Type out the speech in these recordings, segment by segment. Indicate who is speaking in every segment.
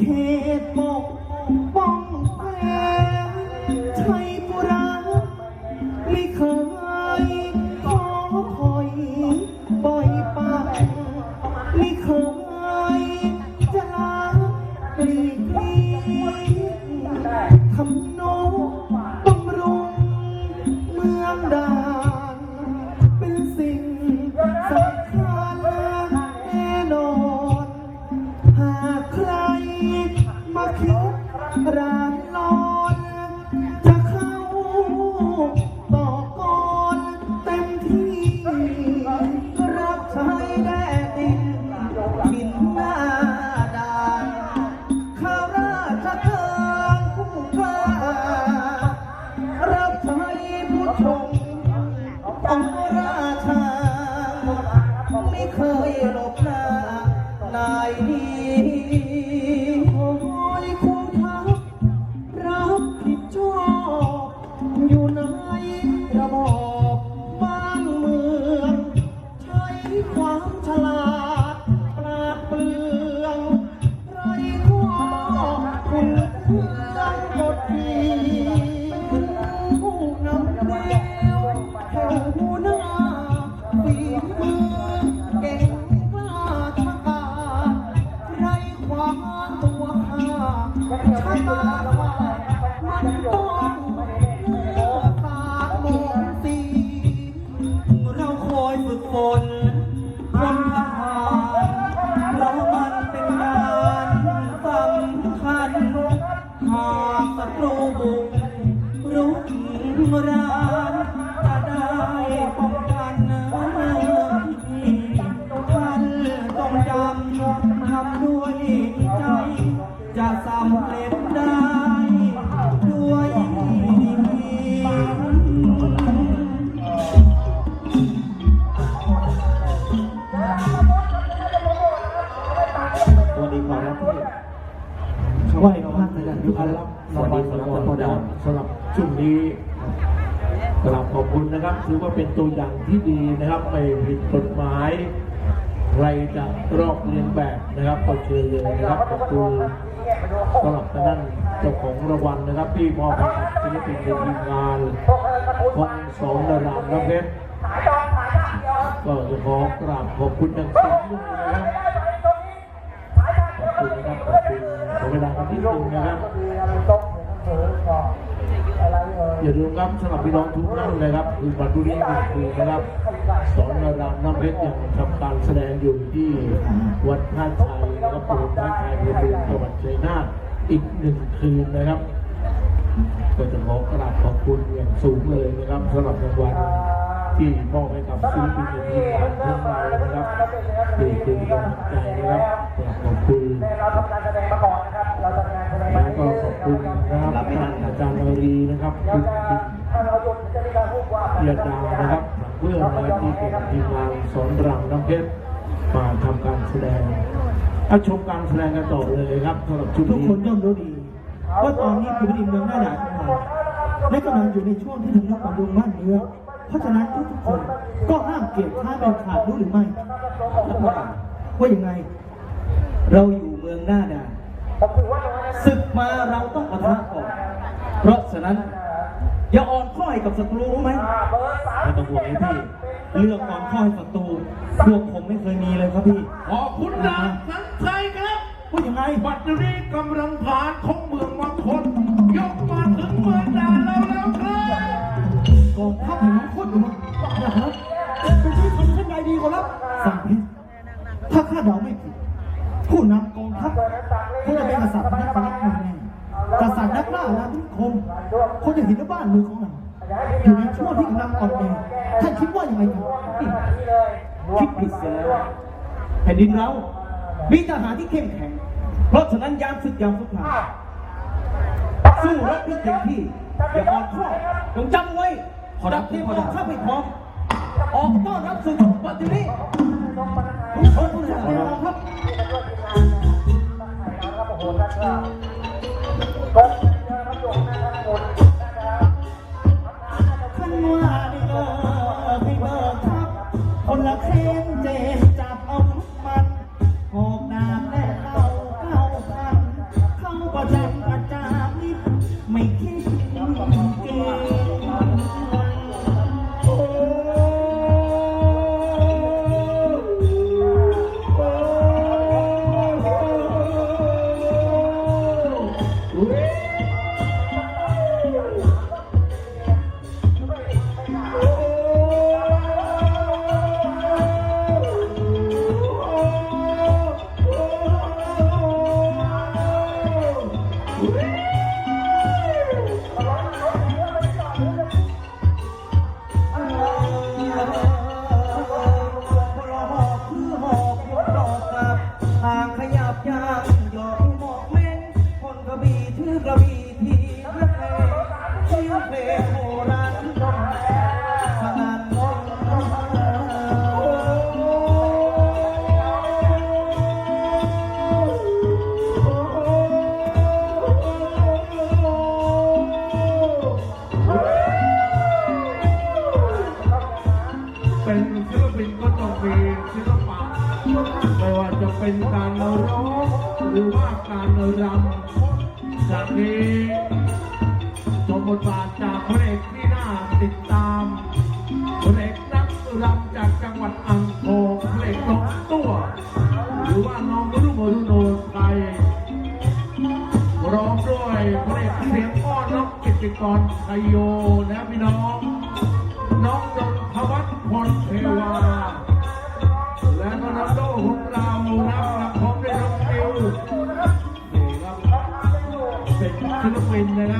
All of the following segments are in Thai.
Speaker 1: เทพบอก องค์ราชาไม่เคยหลบหน้านายนี้ รานจะได้ป้องกันท่านต้องจำทำด้วยใจ จะสำเร็จได้ ด้วยดี
Speaker 2: สวัสดีขอรับพี่
Speaker 1: ไหว้พระอาจารย์ทุก
Speaker 2: ขอ
Speaker 1: ท่าน
Speaker 2: รับสวัสดีครับท่านดาวสำหรับช่วงนี้ กราบขอบคุณนะครับ ถือว่าเป็นตัวอย่างที่ดีนะครับไม่ผิดกฎหมายใครจะรอบเรียนแบบนะครับก็เชิญเลยนะครับขอบคุณสำหรับทางด้านเจ้าของรางวัลนะครับที่มอบให้กับศิลปินในทีมงานของสองดารามน้ำเพชรก็จะขอกราบขอบคุณอย่างสูงนะครับขอบคุณนะครับขอบคุณขอเวลากันนิดนึงนะครับ อย่าลืมครับสำหรับพี่น้องทุกท่านนะครับคือปัจจุบันนี้คือนะครับสอนรามน้ำเพชรยังทำการแสดงอยู่ที่วัดท่าชัยนะครับถนนท่าชัยเพื่อเป็นจังหวัดชัยนาทอีกหนึ่งคืนนะครับ ก็จะขอกราบขอบคุณอย่างสูงเลยนะครับสำหรับรางวัลที่มอบให้กับศิลปินทีมงานของเรานะครับเป็นกำลังใจนะครับกราบขอบคุณ แล้วก็ขอบคุณนะครับท่านอาจารย์มารี นะครับคุณพิยาดานะครับเพื่อนนะครับที่เป็นทีมงานสอนรำน้ำเพชรมาทำการแสดงเอาชมการแสดงกันต่อเลยครับสำหรับชุด
Speaker 1: ทุก
Speaker 2: นี้
Speaker 1: คนย่อมรู้ดีว่าตอนนี้คือดินเมืองหน้าด่านของเราและกำลังอยู่ในช่วงที่ทำนุบำรุงบ้านเมืองเพราะฉะนั้นทุกๆคนก็ห้ามเกียรติข้าเป็นขาดรู้หรือไม่ว่ายังไงเราอยู่เมืองหน้าด่านศึกมาเราต้องปะทะก่อน เพราะฉะนั้น อย่าอ่อนข้อยกับศัตรูรู้ไหม
Speaker 2: ไม่ต้องห่วงให้พี่
Speaker 1: เรื่องอ่อนข้อยศัตรูพวกผมไม่เคยมีเลยครับพี่
Speaker 2: ขอบคุณนะสันชัยครับ
Speaker 1: ว่ายังไง
Speaker 2: บัดนี้กำลังผ่านของเมือ ค
Speaker 1: งจะเห็นว่าบ้านเมืองของเราอยู่ในช่วงที่กำลังอ่อนแอท่านคิดว่ายังไงกันคิดผิดเสียแล้วแผ่นดินเรา มีทหารที่เข้มแข็ง เพราะฉะนั้นยามศึกยามสงครามสู้รบด้วยเต็มที่อย่าอ่อนข้อจงจำไว้ดับเทียมออกข้าไปพร้อมออกต้อนรับศึกวันนี้ทุกคนทุกท่านครับ เป็นการเร้
Speaker 2: องหรือว่าการเรำจากนี้สมบทบาทจากพระเอกที่น่าติดตามพระเอกนักรำจากจังหวัดอ่างทองพระเอกน้องตัว หรือว่าน้องรุ่งอรุโนไทยร้องด้วยพระเอกเสียงอ้อนน้องกิติกรชัยโยนะพี่น้อง น้องนนทวัฒน์พลเทวา ศิลปินนะครับ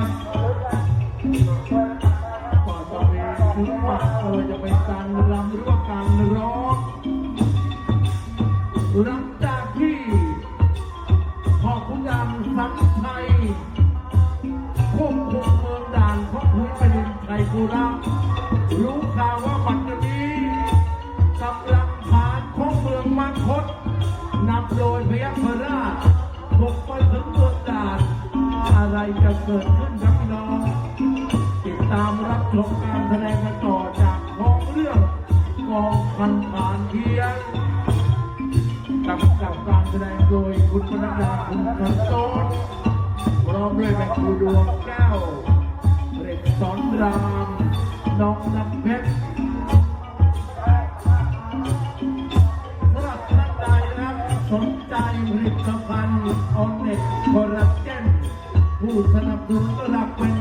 Speaker 2: เกิดขึ้นครับพี่น้องติดตามรับชมการแสดงกันต่อจากท้องเรื่องกองพันผ่านเทียนกำกับการแสดงโดยคุณพนักดาคุณคันโตพร้อมด้วยแม่ครูดวงแก้วเด็กสอนรามน้องน้ำเพชรสำหรับท่านใดนะครับสนใจผลิตภัณฑ์ออนเน็ตคอลลาเูสนับสนุนก็รับเป็น